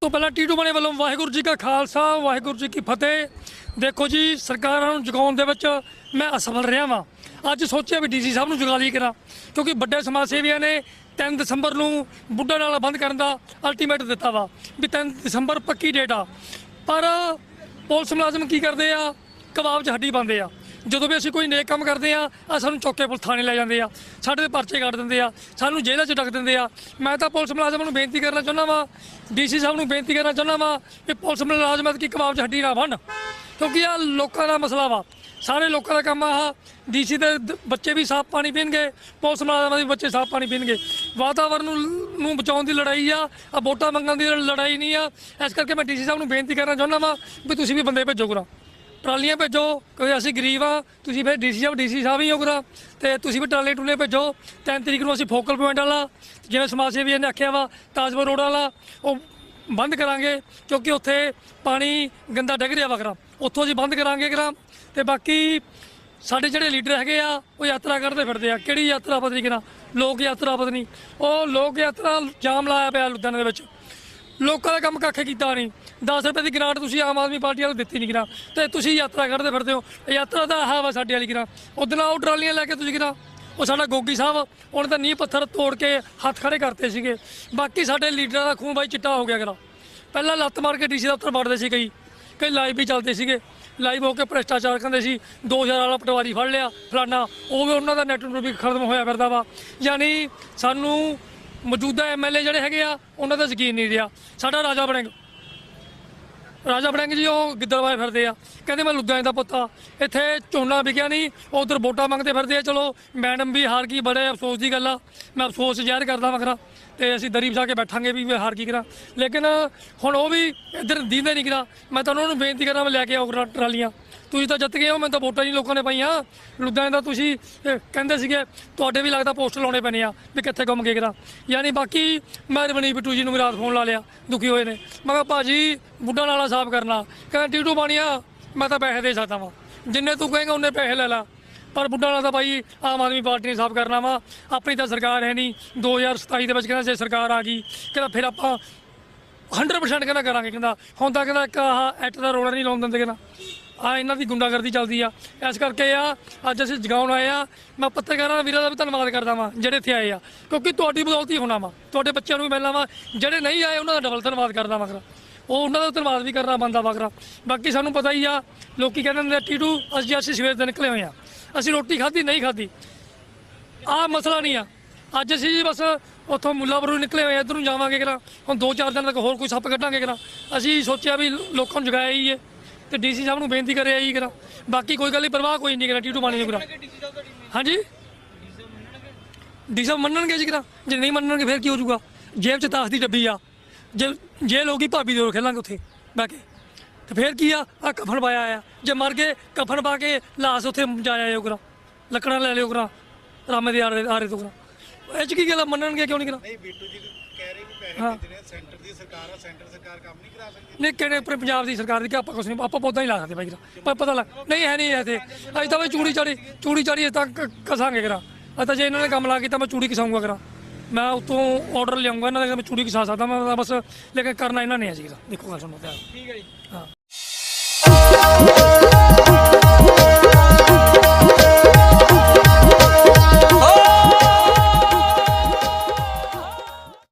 ਤੋਂ ਪਹਿਲਾਂ ਟੀਟੂ ਬਣੇ ਵੱਲੋਂ ਵਾਹਿਗੁਰੂ ਜੀ ਕਾ ਖਾਲਸਾ, ਵਾਹਿਗੁਰੂ ਜੀ ਕੀ ਫਤਿਹ। ਦੇਖੋ ਜੀ, ਸਰਕਾਰਾਂ ਨੂੰ ਜਗਾਉਣ ਦੇ ਵਿੱਚ ਮੈਂ ਅਸਫਲ ਰਿਹਾ ਵਾਂ। ਅੱਜ ਸੋਚਿਆ ਵੀ ਡੀਸੀ ਸਾਹਿਬ ਨੂੰ ਜਗਾ ਕਰਾਂ, ਕਿਉਂਕਿ ਵੱਡੇ ਸਮਾਜ ਸੇਵੀਆਂ ਨੇ 3 ਦਸੰਬਰ ਨੂੰ ਬੁੱਢਾ ਨਾਲਾ ਬੰਦ ਕਰਨ ਦਾ ਅਲਟੀਮੇਟ ਦਿੱਤਾ ਵਾ, ਵੀ 3 ਦਸੰਬਰ ਪੱਕੀ ਡੇਟ ਆ। ਪਰ ਪੁਲਿਸ ਮੁਲਾਜ਼ਮ ਕੀ ਕਰਦੇ ਆ? ਕਬਾਬ 'ਚ ਹੱਡੀ ਪਾਉਂਦੇ ਆ। ਜਦੋਂ ਵੀ ਅਸੀਂ ਕੋਈ ਨੇਕ ਕੰਮ ਕਰਦੇ ਆ ਆ ਸਾਨੂੰ ਚੌਕ ਪੁਲਿਸ ਥਾਣੇ ਲੈ ਜਾਂਦੇ ਆ, ਸਾਡੇ ਤੇ ਪਰਚੇ ਕੱਢ ਦਿੰਦੇ ਆ, ਸਾਨੂੰ ਜੇਲ੍ਹਾਂ 'ਚ ਡੱਕ ਦਿੰਦੇ ਆ। ਮੈਂ ਤਾਂ ਪੁਲਿਸ ਮੁਲਾਜ਼ਮਾਂ ਨੂੰ ਬੇਨਤੀ ਕਰਨਾ ਚਾਹੁੰਦਾ ਵਾਂ, ਡੀਸੀ ਸਾਹਿਬ ਨੂੰ ਬੇਨਤੀ ਕਰਨਾ ਚਾਹੁੰਦਾ ਵਾਂ ਕਿ ਪੁਲਿਸ ਮੁਲਾਜ਼ਮਾਂ ਦੀ ਕਬਾਬ 'ਚ ਹੱਡੀ ਨਾ ਬਣ ਕਿਉਂਕਿ ਆ ਲੋਕਾਂ ਦਾ ਮਸਲਾ ਵਾ। ਸਾਰੇ ਲੋਕਾਂ ਦਾ ਕੰਮ ਆ ਡੀਸੀ ਦੇ ਦ- ਬੱਚੇ ਵੀ ਸਾਫ਼ ਪਾਣੀ ਪੀਣਗੇ, ਪੁਲਿਸ ਮੁਲਾਜ਼ਮਾਂ ਦੇ ਬੱਚੇ ਸਾਫ਼ ਪਾਣੀ ਪੀਣਗੇ। ਵਾਤਾਵਰਨ ਨੂੰ ਨੂੰ ਬਚਾਉਣ ਦੀ ਲੜਾਈ ਆ ਆ ਵੋਟਾਂ ਮੰਗਣ ਦੀ ਲੜਾਈ ਨਹੀਂ ਆ। ਇਸ ਕਰਕੇ ਮੈਂ ਡੀਸੀ ਸਾਹਿਬ ਨੂੰ ਬੇਨਤੀ ਕਰਨਾ ਚਾਹੁੰਦਾ ਵਾਂ ਵੀ ਤੁਸੀਂ ਵੀ ਬੰਦੇ ਭੇਜੋ ਕਰਾ ਟਰਾਲੀਆਂ ਭੇਜੋ, ਕਿਉਂਕਿ ਅਸੀਂ ਗਰੀਬ ਆ, ਤੁਸੀਂ ਫਿਰ ਡੀਸੀ ਸਾਹਿਬ ਡੀਸੀ ਸਾਹਿਬ ਹੀ ਹੋ ਕਰਾ ਤੇ ਤੁਸੀਂ ਵੀ ਟਰਾਲੇ ਟੁਲੇ ਭੇਜੋ। 3 ਤਰੀਕ ਨੂੰ ਅਸੀਂ ਫੋਕਲ ਪੁਆਇੰਟ ਵਾਲਾ, ਜਿਵੇਂ ਸਮਾਜ ਸੇਵੀ ਨੇ ਆਖਿਆ ਵਾ ਤਾਜਪੁਰ ਰੋਡ ਵਾਲਾ, ਉਹ ਬੰਦ ਕਰਾਂਗੇ, ਕਿਉਂਕਿ ਉੱਥੇ ਪਾਣੀ ਗੰਦਾ ਡਿੱਗ ਰਿਹਾ ਵਗਰਾ ਉੱਥੋਂ ਅਸੀਂ ਬੰਦ ਕਰਾਂਗੇ ਕਰਾ ਤੇ ਬਾਕੀ ਸਾਡੇ ਜਿਹੜੇ ਲੀਡਰ ਹੈਗੇ ਆ, ਉਹ ਯਾਤਰਾ ਕਰਦੇ ਫਿਰਦੇ ਆ। ਕਿਹੜੀ ਯਾਤਰਾ ਪਤਨੀ ਨਹੀਂ ਲੋਕ ਯਾਤਰਾ ਪਤਨੀ ਉਹ ਲੋਕ ਯਾਤਰਾ ਜਾਮ ਲਾਇਆ ਪਿਆ ਲੁਧਿਆਣੇ ਦੇ ਵਿੱਚ। ਲੋਕਾਂ ਦਾ ਕੰਮ ਕੱਖ ਕੀਤਾ ਨਹੀਂ 10 ਰੁਪਏ ਦੀ ਗ੍ਰਾਂਟ ਤੁਸੀਂ ਆਮ ਆਦਮੀ ਪਾਰਟੀ ਵਾਲੇ ਦਿੱਤੀ ਨਹੀਂ ਗਰਾ ਤੇ ਤੁਸੀਂ ਯਾਤਰਾ ਕਰਦੇ ਫਿਰਦੇ ਹੋ। ਯਾਤਰਾ ਦਾ ਆਹ ਵਾ ਸਾਡੇ ਵਾਲੀ ਗਰਾ ਉਦੋਂ ਉਹ ਟਰਾਲੀਆਂ ਲੈ ਕੇ ਤੁਸੀਂ ਕਿਰਾ ਉਹ ਸਾਡਾ ਗੋਗੀ ਸਾਹਿਬ, ਉਹਨੇ ਤਾਂ ਨੀਂਹ ਪੱਥਰ ਤੋੜ ਕੇ ਹੱਥ ਖੜੇ ਕਰਤੇ ਸੀਗੇ। ਬਾਕੀ ਸਾਡੇ ਲੀਡਰਾਂ ਦਾ ਖੂਨ ਬਾਈ ਚਿੱਟਾ ਹੋ ਗਿਆ ਕਿਰਾ ਪਹਿਲਾਂ ਲੱਤ ਮਾਰ ਕੇ ਡੀਸੀ ਦਫ਼ਤਰ ਵੜਦੇ ਸੀ ਕਈ। ਕਈ ਲਾਈਵ ਵੀ ਚੱਲਦੇ ਸੀਗੇ। ਲਾਈਵ ਹੋ ਕੇ ਭ੍ਰਿਸ਼ਟਾਚਾਰ ਕਹਿੰਦੇ ਸੀ 2000 ਵਾਲਾ ਪਟਵਾਰੀ ਫੜ ਲਿਆ, ਫਲਾਨਾ। ਉਹ ਵੀ ਉਹਨਾਂ ਦਾ ਨੈਟ ਵੀ ਖਤਮ ਹੋਇਆ ਫਿਰਦਾ ਵਾ। ਯਾਨੀ ਸਾਨੂੰ ਮੌਜੂਦਾ ਐਮਐਲਏ ਜਿਹੜੇ ਹੈਗੇ ਆ, ਉਹਨਾਂ ਦਾ ਯਕੀਨ ਨਹੀਂ ਰਿਹਾ। ਸਾਡਾ ਰਾਜਾ ਬਣੇਗਾ ਰਾਜਾ ਬੜਿੰਗ ਜੀ, ਉਹ ਗਿੱਦੜਵਾਏ ਫਿਰਦੇ ਆ। ਕਹਿੰਦੇ ਮੈਂ ਲੁਧਿਆਣੇ ਦਾ ਪੁੱਤਾ ਇੱਥੇ ਝੋਨਾ ਵਿਕਿਆ ਨਹੀਂ ਉਧਰ ਵੋਟਾਂ ਮੰਗਦੇ ਫਿਰਦੇ ਆ। ਚਲੋ, ਮੈਡਮ ਵੀ ਹਾਰ ਗਈ, ਬੜੇ ਅਫਸੋਸ ਦੀ ਗੱਲ ਆ। ਮੈਂ ਅਫਸੋਸ ਜ਼ਾਹਿਰ ਕਰਦਾ ਮਗਰਾ। ਤੇ ਅਸੀਂ ਦਰੀ ਵਿਛਾ ਕੇ ਬੈਠਾਂਗੇ ਵੀ ਮੈਂ ਹਾਰ ਕੀ ਕਰਾਂ। ਲੇਕਿਨ ਹੁਣ ਉਹ ਵੀ ਇੱਧਰ ਦੀਂਦੇ ਨਹੀਂ ਕਰਾਂ। ਮੈਂ ਤਾਂ ਉਹਨਾਂ ਨੂੰ ਬੇਨਤੀ ਕਰਾਂ ਮੈਂ ਲੈ ਕੇ ਆਓ ਟਰਾ- ਟਰਾਲੀਆਂ। ਤੁਸੀਂ ਤਾਂ ਜਿੱਤ ਗਏ ਹੋ, ਮੈਨੂੰ ਤਾਂ ਵੋਟਾਂ ਨਹੀਂ ਲੋਕਾਂ ਨੇ ਪਾਈਆਂ। ਲੁਧਿਆਣੇ ਦਾ ਤੁਸੀਂ ਕਹਿੰਦੇ ਸੀਗੇ, ਤੁਹਾਡੇ ਵੀ ਲੱਗਦਾ ਪੋਸਟਰ ਲਾਉਣੇ ਪੈਣੇ ਆ ਵੀ ਕਿੱਥੇ ਗੁੰਮ ਗਏ ਕਰਾਂ। ਯਾਨੀ ਬਾਕੀ ਮੈਂ ਮਿਹਰਬਾਨੀ ਬਿੱਟੂ ਜੀ ਨੂੰ ਵੀ ਰਾਤ ਫੋਨ ਲਾ ਲਿਆ, ਦੁਖੀ ਹੋਏ ਨੇ। ਮੈਂ ਕਿਹਾ, ਭਾਜੀ, ਬੁੱਢਾ ਨਾਲਾ ਸਾਫ਼ ਕਰਨਾ। ਕਹਿੰਦਾ, ਟੀਟੂ ਬਾਣੀਆ, ਮੈਂ ਤਾਂ ਪੈਸੇ ਦੇ ਸਕਦਾ ਵਾਂ। ਜਿੰਨੇ ਤੂੰ ਕਹੇਂਗਾ, ਉਹਨੇ ਪੈਸੇ ਲੈ ਲਾ। ਪਰ ਬੁੱਢਾ ਨਾਲ ਤਾਂ ਭਾਈ ਆਮ ਆਦਮੀ ਪਾਰਟੀ ਨੇ ਸਾਫ਼ ਕਰਨਾ ਵਾ। ਆਪਣੀ ਤਾਂ ਸਰਕਾਰ ਹੈ ਨਹੀਂ। 2027 ਦੇ ਵਿੱਚ ਕਹਿੰਦਾ ਜੇ ਸਰਕਾਰ ਆ ਗਈ, ਕਹਿੰਦਾ ਫਿਰ ਆਪਾਂ 100% ਕਹਿੰਦਾ ਕਰਾਂਗੇ। ਕਹਿੰਦਾ ਹੁਣ ਤਾਂ ਕਹਿੰਦਾ ਇੱਕ ਆਹ ਐਟ ਦਾ ਰੋੜਾ ਨਹੀਂ ਲਾਉਣ ਦਿੰਦੇ ਕਹਿੰਦਾ। ਆ ਇਹਨਾਂ ਦੀ ਗੁੰਡਾਗਰਦੀ ਚੱਲਦੀ ਆ। ਇਸ ਕਰਕੇ ਆ, ਅੱਜ ਅਸੀਂ ਜਗਾਉਣ ਆਏ ਆ। ਮੈਂ ਪੱਤਰਕਾਰਾਂ ਵੀਰਾਂ ਦਾ ਵੀ ਧੰਨਵਾਦ ਕਰਦਾ ਵਾਂ, ਜਿਹੜੇ ਇੱਥੇ ਆਏ ਆ। ਕਿਉਂਕਿ ਤੁਹਾਡੀ ਬਦੌਲਤ ਹੀ ਹੋਣਾ ਵਾ। ਤੁਹਾਡੇ ਬੱਚਿਆਂ ਨੂੰ ਵੀ ਮਿਲਣਾ ਵਾ। ਜਿਹੜੇ ਨਹੀਂ ਆਏ, ਉਹਨਾਂ ਦਾ ਡਬਲ ਧੰਨਵਾਦ ਕਰਦਾ ਵਾਂ। ਉਹ ਉਹਨਾਂ ਦਾ ਧੰਨਵਾਦ ਵੀ ਕਰਨਾ ਬੰਦਾ ਵਗਰਾ ਬਾਕੀ ਸਾਨੂੰ ਪਤਾ ਹੀ ਆ, ਲੋਕੀ ਕਹਿੰਦੇ ਨੇ ਟੀਟੂ, ਅਸੀਂ ਅਸੀਂ ਸਵੇਰ ਦੇ ਨਿਕਲੇ ਹੋਏ ਆ। ਅਸੀਂ ਰੋਟੀ ਖਾਧੀ, ਨਹੀਂ ਖਾਧੀ। ਆਹ ਮਸਲਾ ਨਹੀਂ ਆ। ਅੱਜ ਅਸੀਂ ਜੀ ਬਸ ਉੱਥੋਂ ਮੁੱਲਾਪੁਰ ਨੂੰ ਨਿਕਲੇ ਹੋਏ ਇੱਧਰ ਨੂੰ ਜਾਵਾਂਗੇ ਕਿਰਾ ਹੁਣ 2-4 ਦਿਨ ਤੱਕ ਹੋਰ ਕੋਈ ਸੱਪ ਕੱਢਾਂਗੇ ਕਿਰਾ ਅਸੀਂ ਸੋਚਿਆ ਵੀ ਲੋਕਾਂ ਨੂੰ ਜਗਾਇਆ ਹੀ ਹੈ ਤੇ ਡੀਸੀ ਸਾਹਿਬ ਨੂੰ ਬੇਨਤੀ ਕਰਿਆ ਹੀ ਕਿਰਾ ਬਾਕੀ ਕੋਈ ਗੱਲ ਨਹੀਂ, ਪਰਵਾਹ ਕੋਈ ਨਹੀਂ ਕਿਰਾ ਟੀਟੂ ਪਾਣੀ ਦੀ ਕਿਰਾ ਹਾਂਜੀ? ਡੀ ਸਾਹਿਬ ਮੰਨਣਗੇ ਜੀ ਕਿਰਾ ਜੇ ਨਹੀਂ ਮੰਨਣਗੇ, ਫਿਰ ਕੀ ਹੋ ਜਾਊਗਾ? ਜੇਬ 'ਚ ਤਾਸ਼ ਦੀ ਡੱਬੀ ਆ। ਜੇ ਜੇ ਲੋਕੀ ਭਾਬੀ ਦੇ ਹੋਰ ਖੇਲਾਂਗੇ ਉੱਥੇ, ਬਹਿ ਕੇ। ਤੇ ਫਿਰ ਕੀ ਆ? ਆ ਕਫਨ ਪਾਇਆ ਆ ਜੇ ਮਰ ਗਏ ਕਫਨ ਪਾ ਕੇ ਲਾਸ਼ ਉੱਥੇ ਜਾਇਆ ਜਾਓ ਕਰਾ ਲੱਕੜਾਂ ਲੈ ਲਿਓ ਕਰਾ ਰਾਮੇ ਦੇ ਆਰੇ ਆਰੇ ਤੋਂ। ਕਰਾ ਇਹ ਚ ਕੀ ਗੱਲ ਮੰਨਣਗੇ ਕਿਉਂ ਨਹੀਂ ਕਰਾ ਨਹੀਂ ਬੀਟੂ ਜੀ ਕਹਿ ਰਹੇ ਵੀ ਪੈਸੇ ਭੇਜਣੇ ਆ, ਸੈਂਟਰ ਦੀ ਸਰਕਾਰ ਆ ਸੈਂਟਰ ਸਰਕਾਰ ਕੰਮ ਨਹੀਂ ਕਰਾ ਸਕਦੀ। ਨਹੀਂ ਕਿਹੜੇ ਆਪਣੇ ਪੰਜਾਬ ਦੀ ਸਰਕਾਰ ਦੀ ਕਿ ਆਪਾਂ ਕੁਛ ਨਹੀਂ ਆਪਾਂ ਪੌਦਾ ਹੀ ਲਾ ਸਕਦੇ ਬਾਈ ਕਰਾ ਪਰ ਪਤਾ ਲੱਗ ਨਹੀਂ ਹੈ ਨਹੀਂ ਇੱਥੇ ਅੱਜ ਤਾਂ ਬਈ ਚੂੜੀ ਚਾੜੀ ਚੂੜੀ ਚਾੜੀ ਤੱਕ ਕਸਾਂਗੇ ਕਰਾ। ਅੱਜ ਤਾਂ ਜੇ ਇਹਨਾਂ ਨੇ ਕੰਮ ਲਾ ਕੀਤਾ ਮੈਂ ਚੂੜੀ ਕਿਸਾਉਂਗਾ ਕਰਾ। ਮੈਂ ਉਤੋਂ ਆਰਡਰ ਲਿਆਉਂਗਾ ਇਹਨਾਂ ਦਾ ਕਿ ਮੈਂ ਚੂੜੀ ਕਿਸਾ ਸਕਦਾ ਮੈਂ ਤਾਂ ਬਸ ਲੇਕਿਨ ਕਰਨਾ ਇਹਨਾਂ ਨੇ ਹੈ ਜੀ ਦੇਖੋ ਗੱਲ ਸੁਣੋ ਠੀਕ ਹੈ ਜੀ। ਹਾਂ।